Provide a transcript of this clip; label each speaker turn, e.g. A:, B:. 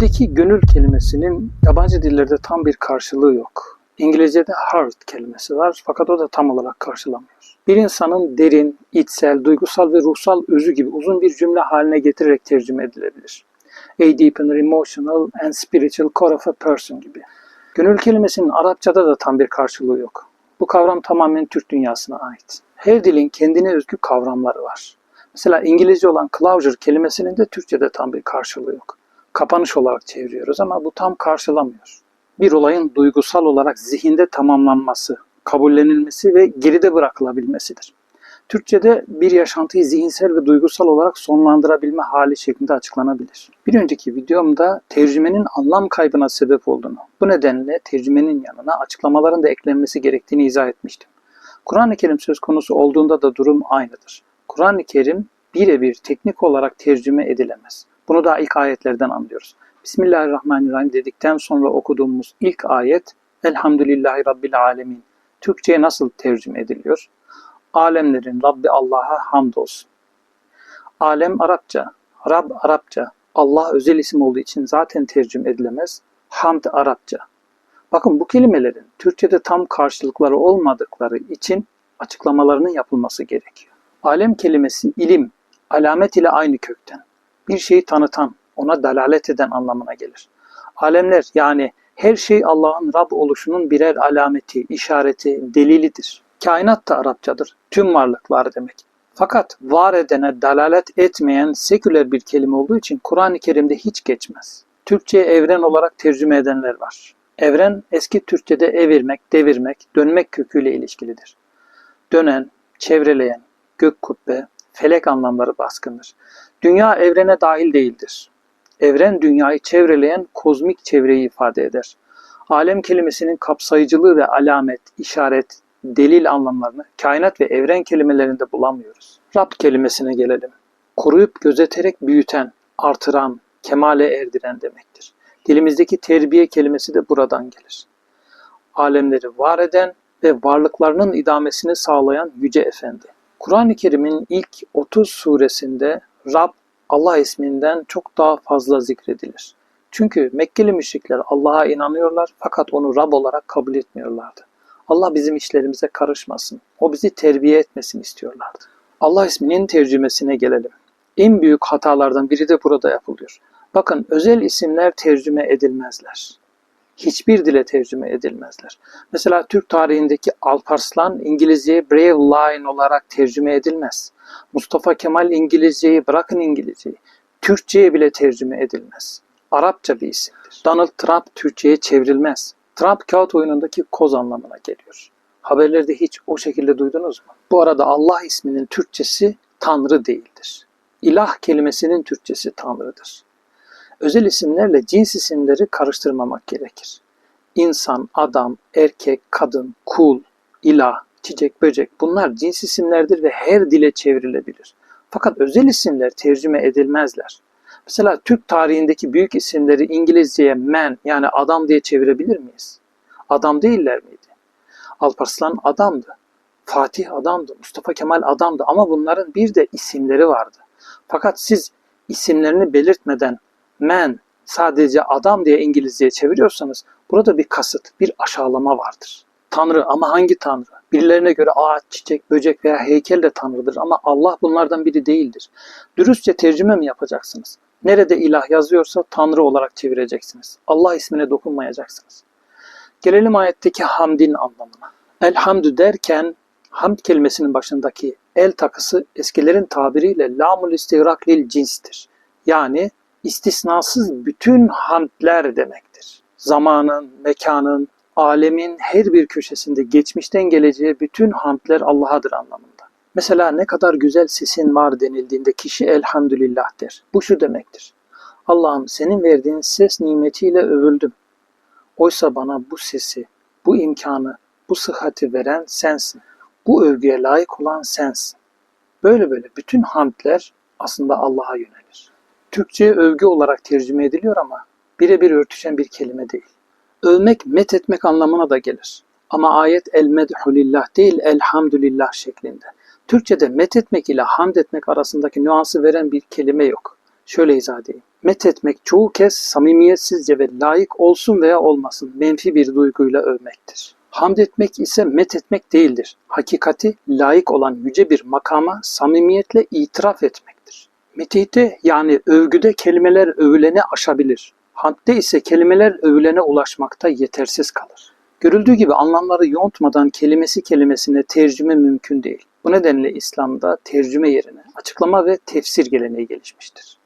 A: Bizdeki gönül kelimesinin yabancı dillerde tam bir karşılığı yok. İngilizce'de heart kelimesi var fakat o da tam olarak karşılamıyor. Bir insanın derin, içsel, duygusal ve ruhsal özü gibi uzun bir cümle haline getirerek tercüme edilebilir. A deep and emotional and spiritual core of a person gibi. Gönül kelimesinin Arapçada da tam bir karşılığı yok. Bu kavram tamamen Türk dünyasına ait. Her dilin kendine özgü kavramları var. Mesela İngilizce olan closure kelimesinin de Türkçe'de tam bir karşılığı yok. Kapanış olarak çeviriyoruz ama bu tam karşılamıyor. Bir olayın duygusal olarak zihinde tamamlanması, kabullenilmesi ve geride bırakılabilmesidir. Türkçe'de bir yaşantıyı zihinsel ve duygusal olarak sonlandırabilme hali şeklinde açıklanabilir. Bir önceki videomda tercümenin anlam kaybına sebep olduğunu, bu nedenle tercümenin yanına açıklamaların da eklenmesi gerektiğini izah etmiştim. Kur'an-ı Kerim söz konusu olduğunda da durum aynıdır. Kur'an-ı Kerim birebir teknik olarak tercüme edilemez. Bunu da ilk ayetlerden anlıyoruz. Bismillahirrahmanirrahim dedikten sonra okuduğumuz ilk ayet Elhamdülillahi Rabbil Alemin. Türkçe'ye nasıl tercüme ediliyor? Alemlerin Rabbi Allah'a hamdolsun. Alem Arapça, Rab Arapça, Allah özel isim olduğu için zaten tercüme edilemez. Hamd Arapça. Bakın bu kelimelerin Türkçe'de tam karşılıkları olmadıkları için açıklamalarının yapılması gerekiyor. Alem kelimesi ilim, alamet ile aynı kökten. Bir şeyi tanıtan, ona dalalet eden anlamına gelir. Alemler yani her şey Allah'ın Rab oluşunun birer alameti, işareti, delilidir. Kainat da Arapçadır. Tüm varlıklar demek. Fakat var edene dalalet etmeyen seküler bir kelime olduğu için Kur'an-ı Kerim'de hiç geçmez. Türkçe'ye evren olarak tercüme edenler var. Evren eski Türkçe'de evirmek, devirmek, dönmek köküyle ilişkilidir. Dönen, çevreleyen, gök kubbe, felek anlamları baskındır. Dünya evrene dahil değildir. Evren dünyayı çevreleyen kozmik çevreyi ifade eder. Alem kelimesinin kapsayıcılığı ve alamet, işaret, delil anlamlarını kainat ve evren kelimelerinde bulamıyoruz. Rab kelimesine gelelim. Koruyup gözeterek büyüten, artıran, kemale erdiren demektir. Dilimizdeki terbiye kelimesi de buradan gelir. Alemleri var eden ve varlıklarının idamesini sağlayan Yüce Efendi. Kur'an-ı Kerim'in ilk 30 suresinde Rab Allah isminden çok daha fazla zikredilir. Çünkü Mekkeli müşrikler Allah'a inanıyorlar fakat onu Rab olarak kabul etmiyorlardı. Allah bizim işlerimize karışmasın, o bizi terbiye etmesin istiyorlardı. Allah isminin tercümesine gelelim. En büyük hatalardan biri de burada yapılıyor. Bakın özel isimler tercüme edilmezler. Hiçbir dile tercüme edilmezler. Mesela Türk tarihindeki Alparslan İngilizceye Brave Lion olarak tercüme edilmez. Mustafa Kemal İngilizceyi bırakın İngilizceyi. Türkçe'ye bile tercüme edilmez. Arapça bir isimdir. Donald Trump Türkçe'ye çevrilmez. Trump kağıt oyunundaki koz anlamına geliyor. Haberlerde hiç o şekilde duydunuz mu? Bu arada Allah isminin Türkçesi Tanrı değildir. İlah kelimesinin Türkçesi Tanrı'dır. Özel isimlerle cins isimleri karıştırmamak gerekir. İnsan, adam, erkek, kadın, kul, ilah, çiçek, böcek bunlar cins isimlerdir ve her dile çevrilebilir. Fakat özel isimler tercüme edilmezler. Mesela Türk tarihindeki büyük isimleri İngilizceye man yani adam diye çevirebilir miyiz? Adam değiller miydi? Alparslan adamdı. Fatih adamdı. Mustafa Kemal adamdı. Ama bunların bir de isimleri vardı. Fakat siz isimlerini belirtmeden man sadece adam diye İngilizceye çeviriyorsanız burada bir kasıt, bir aşağılama vardır. Tanrı ama hangi Tanrı? Birilerine göre ağaç, çiçek, böcek veya heykel de Tanrı'dır ama Allah bunlardan biri değildir. Dürüstçe tercüme mi yapacaksınız? Nerede ilah yazıyorsa Tanrı olarak çevireceksiniz. Allah ismine dokunmayacaksınız. Gelelim ayetteki hamdin anlamına. Elhamdü derken hamd kelimesinin başındaki el takısı eskilerin tabiriyle lamul istigrak lil cinstir. Yani istisnasız bütün hamdler demektir. Zamanın, mekanın, alemin her bir köşesinde geçmişten geleceğe bütün hamdler Allah'adır anlamında. Mesela ne kadar güzel sesin var denildiğinde kişi elhamdülillah der. Bu şu demektir. Allah'ım senin verdiğin ses nimetiyle övüldüm. Oysa bana bu sesi, bu imkanı, bu sıhhati veren sensin. Bu övgüye layık olan sensin. Böyle böyle bütün hamdler aslında Allah'a yönelir. Türkçe'ye övgü olarak tercüme ediliyor ama birebir örtüşen bir kelime değil. Övmek, met etmek anlamına da gelir. Ama ayet el medhu lillah değil elhamdülillah şeklinde. Türkçe'de met etmek ile hamd etmek arasındaki nüansı veren bir kelime yok. Şöyle izah edeyim. Met etmek çoğu kez samimiyetsizce ve layık olsun veya olmasın menfi bir duyguyla övmektir. Hamd etmek ise met etmek değildir. Hakikati layık olan yüce bir makama samimiyetle itiraf etmektir. Metihte yani övgüde kelimeler övülene aşabilir. Hamdde ise kelimeler övülene ulaşmakta yetersiz kalır. Görüldüğü gibi anlamları yontmadan kelimesi kelimesine tercüme mümkün değil. Bu nedenle İslam'da tercüme yerine açıklama ve tefsir geleneği gelişmiştir.